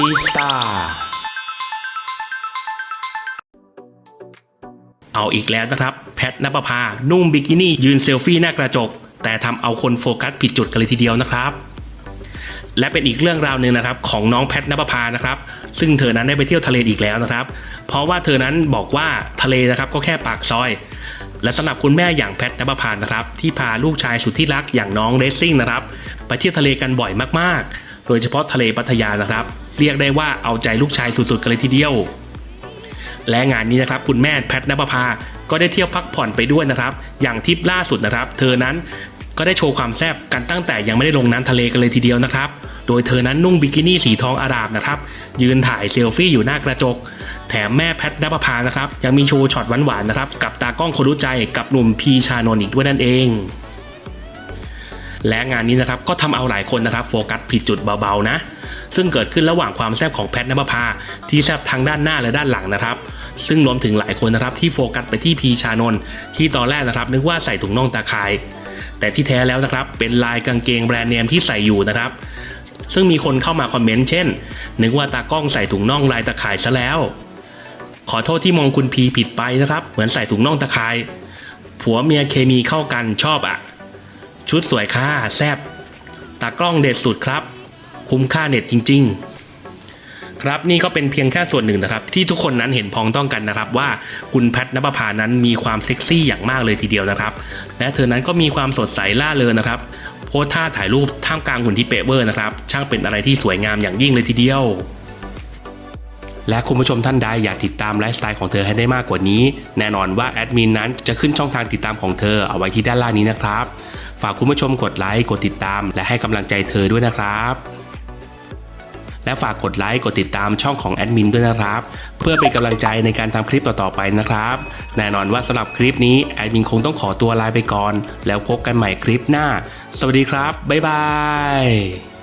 จีสตาเอาอีกแล้วนะครับ แพทนปภานุ่งบิกินี่ยืนเซลฟี่หน้ากระจก แต่ทำเอาคนโฟกัสผิดจุดกันเลยทีเดียวนะครับ และเป็นอีกเรื่องราวหนึ่งนะครับของน้องแพทนปภานะครับ ซึ่งเธอนั้นได้ไปเที่ยวทะเลอีกแล้วนะครับ เพราะว่าเธอนั้นบอกว่าทะเลนะครับก็แค่ปากซอยและสำหรับคุณแม่อย่างแพทนปภานะครับ ที่พาลูกชายสุดที่รักอย่างน้องเรซซิ่งนะครับ ไปเที่ยวทะเลกันบ่อยมากๆ โดยเฉพาะทะเลพัทยานะครับ เรียกได้ว่าเอาใจลูกชายสุดๆกันเลยทีเดียว และงานนี้นะครับคุณแม่แพทนปภาก็ได้เที่ยวพักผ่อนไปด้วยนะครับ อย่างทริปล่าสุดนะครับ เธอนั้นก็ได้โชว์ความแซ่บกันตั้งแต่ยังไม่ได้ลงน้ำทะเลกันเลยทีเดียวนะครับ โดยเธอนั้นนุ่งบิกินี่สีทองอารามนะครับ ยืนถ่ายเซลฟี่อยู่หน้ากระจก แถมแม่แพทนปภานะครับ ยังมีโชว์ช็อตหวานๆนะครับ กับตากล้องคนรู้ใจกับหนุ่มพีชานนท์อีกด้วยนั่นเอง และงานนี้นะครับก็ทำเอาหลายคนนะครับโฟกัสผิดจุดเบาๆนะ ซึ่งเกิดขึ้นระหว่างความแซ่บของแพทนภพาที่แซ่บทั้งด้านหน้าและด้านหลังนะครับ ซึ่งรวมถึงหลายคนนะครับที่โฟกัสไปที่พีชานนท์ที่ตอนแรกนะครับ นึกว่าใส่ถุงน่องตาข่าย แต่ที่แท้แล้วนะครับเป็นลายกางเกงแบรนด์เนมที่ใส่อยู่นะครับ ซึ่งมีคนเข้ามาคอมเมนต์เช่น นึกว่าตากล้องใส่ถุงน่องลายตาข่ายซะแล้ว ขอโทษที่มองคุณพีผิดไปนะครับ เหมือนใส่ถุงน่องตาข่าย ผัวเมียเคมีเข้ากันชอบอะ ชุดสวยค่าแซบตากล้องเด็ดสุดครับ คุ้มค่าเน็ตจริง ๆ ครับนี่ก็เป็นเพียงแค่ส่วนหนึ่งนะครับ ที่ทุกคนนั้นเห็นพ้องต้องกันนะครับ ว่าคุณแพทนภพานั้นมีความเซ็กซี่อย่างมากเลยทีเดียวนะครับ และเธอนั้นก็มีความสดใสล่าเริงนะครับ โพสท่าถ่ายรูปท่ามกลางหุ่นที่เป๊ะเวอร์นะครับช่างเป็นอะไรที่สวยงามอย่างยิ่งเลยทีเดียวและคุณผู้ชมท่านใดอยากติดตามไลฟ์สไตล์ของเธอให้ได้มากกว่านี้ แน่นอนว่าแอดมินนั้นจะขึ้นช่องทางติดตามของเธอเอาไว้ที่ด้านล่างนี้นะครับ ฝากคุณผู้ชมกดไลค์กดติดตาม และให้กำลังใจเธอด้วยนะครับ และฝากกดไลค์กดติดตามช่องของแอดมินด้วยนะครับ เพื่อเป็นกำลังใจในการทำคลิปต่อๆไปนะครับ แน่นอนว่าสำหรับคลิปนี้แอดมินคงต้องขอตัวลาไปก่อน แล้วพบกันใหม่คลิปหน้า สวัสดีครับบ๊ายบาย